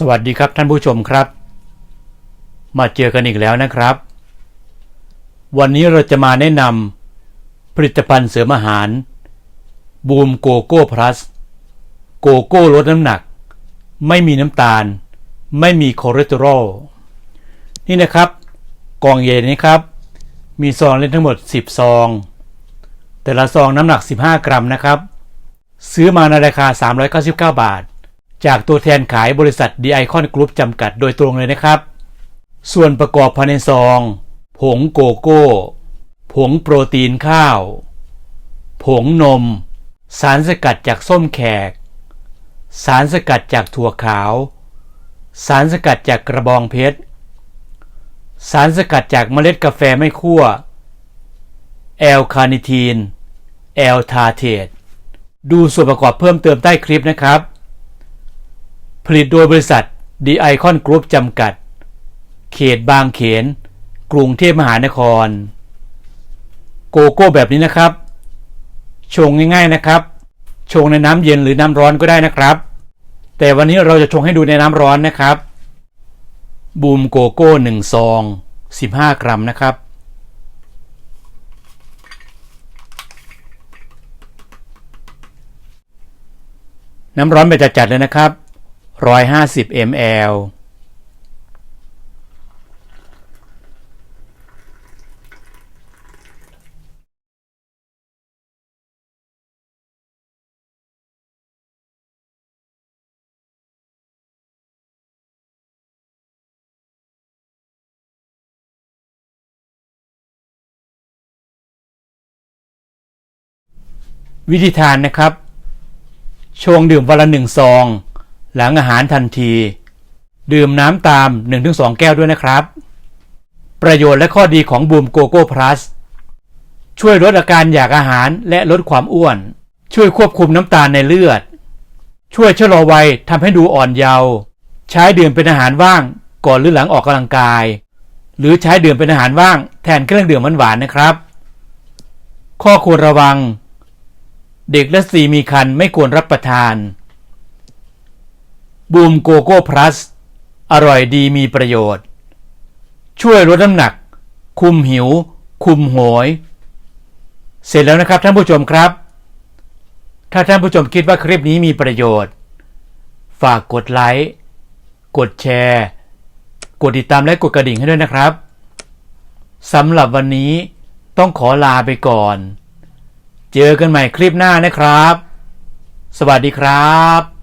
สวัสดีครับท่านผู้ชมครับ มาเจอกันอีกแล้วนะครับ วันนี้เราจะมาแนะนำผลิตภัณฑ์เสริมอาหารบูมโกโก้พลัสโกโก้ลดน้ำหนัก ไม่มีน้ำตาล ไม่มีคอเลสเตอรอลนี่นะครับกล่องใหญ่นี้ครับ มีซองเล่นทั้งหมด 10 ซอง แต่ละซองน้ำหนัก 15 กรัมนะครับ ซื้อมาในราคา 399 บาท จากตัวแทนขายบริษัทดีไอคอนกรุ๊ปจำกัดโดยตรงเลยนะครับ ส่วนประกอบภายในซอง ผงโกโก้ ผงโปรตีนข้าว ผงนม สารสกัดจากส้มแขก สารสกัดจากถั่วขาว สารสกัดจากกระบองเพชร สารสกัดจากเมล็ดกาแฟไม่คั่ว แอลคาเนิทีน แอลทาเทตดูส่วนประกอบเพิ่มเติมใต้คลิปนะครับ ผลิตโดยบริษัทดีไอคอนกรุ๊ปจำกัด เขตบางเขน กรุงเทพมหานคร โกโก้แบบนี้นะครับ ชงง่ายๆนะครับ ชงในน้ำเย็นหรือน้ำร้อนก็ได้นะครับ แต่วันนี้เราจะชงให้ดูในน้ำร้อนนะครับ บูมโกโก้หนึ่งซอง 15 กรัมนะครับน้ำร้อนแบบจัดๆเลยนะครับ 150 ml วิธีทานนะครับ ชงดื่มวันละหนึ่งซอง หลังอาหารทันที ดื่มน้ำตาม 1-2 แก้วด้วยนะครับ ประโยชน์และข้อดีของบูมโกโก้พลัสช่วยลดอาการอยากอาหารและลดความอ้วน ช่วยควบคุมน้ำตาลในเลือด ช่วยชะลอวัยทำให้ดูอ่อนเยาว์ใช้ดื่มเป็นอาหารว่างก่อนหรือหลังออกกำลังกาย หรือใช้ดื่มเป็นอาหารว่างแทนเครื่องดื่มหวานๆนะครับ ข้อควรระวัง เด็กและสีมีคันไม่ควรรับประทาน บูมโกโก้พลัส อร่อยดีมีประโยชน์ ช่วยลดน้ำหนัก คุมหิว คุมโหย เสร็จแล้วนะครับท่านผู้ชมครับ ถ้าท่านผู้ชมคิดว่าคลิปนี้มีประโยชน์ ฝากกดไลค์ กดแชร์ กดติดตามและกดกระดิ่งให้ด้วยนะครับสำหรับวันนี้ต้องขอลาไปก่อน เจอกันใหม่คลิปหน้านะครับ สวัสดีครับ